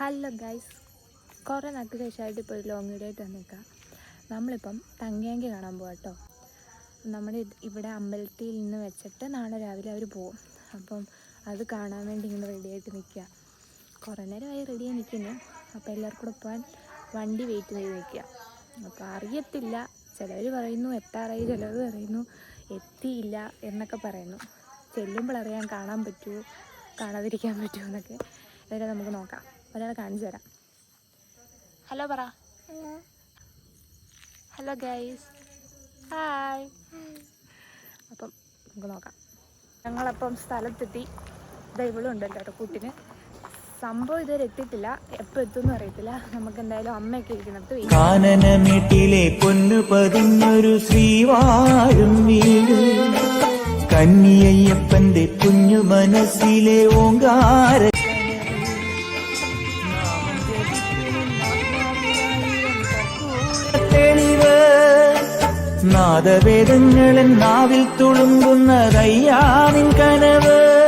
Hello guys. കുറേ നാൾക്ക് ശേഷമായിട്ട് ഇപ്പോൾ ഒരു ലോങ് വീഡിയോ ആയിട്ട് വന്നേക്കാം. നമ്മളിപ്പം തങ്കേങ്കി കാണാൻ പോകാം കേട്ടോ നമ്മുടെ ഇവിടെ അമ്പലത്തിൽ നിന്ന് വെച്ചിട്ട് നാളെ രാവിലെ അവർ പോവും. അപ്പം അത് കാണാൻ വേണ്ടി ഇങ്ങനെ റെഡി ആയിട്ട് നിൽക്കുക കുറേ നേരമായി റെഡിയായി നിൽക്കുന്നു അപ്പോൾ എല്ലാവർക്കും കൂടെ പോകാൻ വണ്ടി വെയിറ്റ് ചെയ്ത് നിൽക്കുക അപ്പോൾ അറിയത്തില്ല. ചിലവർ പറയുന്നു എത്താറായി. ചിലവർ പറയുന്നു എത്തിയില്ല എന്നൊക്കെ പറയുന്നു. ചെല്ലുമ്പോൾ അറിയാൻ കാണാൻ പറ്റുമോ കാണാതിരിക്കാൻ പറ്റുമോ എന്നൊക്കെ. ഇവരെ നമുക്ക് നോക്കാം. ഒരാളെ കാണിച്ചു തരാം. ഹലോ പറ. ഹലോ. ഗൈസ്. ഹായ്. അപ്പം നമുക്ക് നോക്കാം. ഞങ്ങളപ്പം സ്ഥലത്തെത്തി. ഇതാ ഇവളും ഉണ്ട് കേട്ടോ കൂട്ടിന്. സംഭവം ഇതുവരെ എത്തിയിട്ടില്ല. എപ്പോൾ എത്തുമെന്ന് അറിയത്തില്ല. നമുക്ക് എന്തായാലും അമ്മയൊക്കെ ഇരിക്കുന്നിടത്ത്. കാനനമേട്ടിലെ പൊന്നു പതിഞ്ഞൊരു ശ്രീവാഴും വീട്. കന്നിയയ്യപ്പന്റെ കുഞ്ഞു മനസ്സിലെ ഓങ്കാര നാദവേദങ്ങളൻ നാവിൽ തുളുമ്പുന്നതയ്യാനിൻ കനവ്.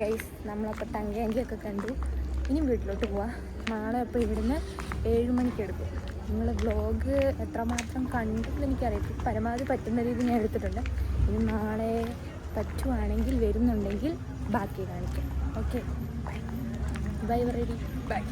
ഗൈസ് നമ്മളപ്പോൾ തങ്കയങ്കിയൊക്കെ കണ്ടു. ഇനി വീട്ടിലോട്ട് പോവാം. നാളെ അപ്പോൾ ഇവിടുന്ന് ഏഴ് മണിക്ക് എടുക്കും. നിങ്ങൾ വ്ലോഗ് എത്രമാത്രം കണ്ടിട്ടില്ല എനിക്കറിയാം പരമാവധി പറ്റുന്ന രീതിയിൽ ഞാൻ എടുത്തിട്ടുണ്ട്. ഇനി നാളെ പറ്റുവാണെങ്കിൽ വരുന്നുണ്ടെങ്കിൽ ബാക്കി കാണിക്കാം. Okay bye bye ready bye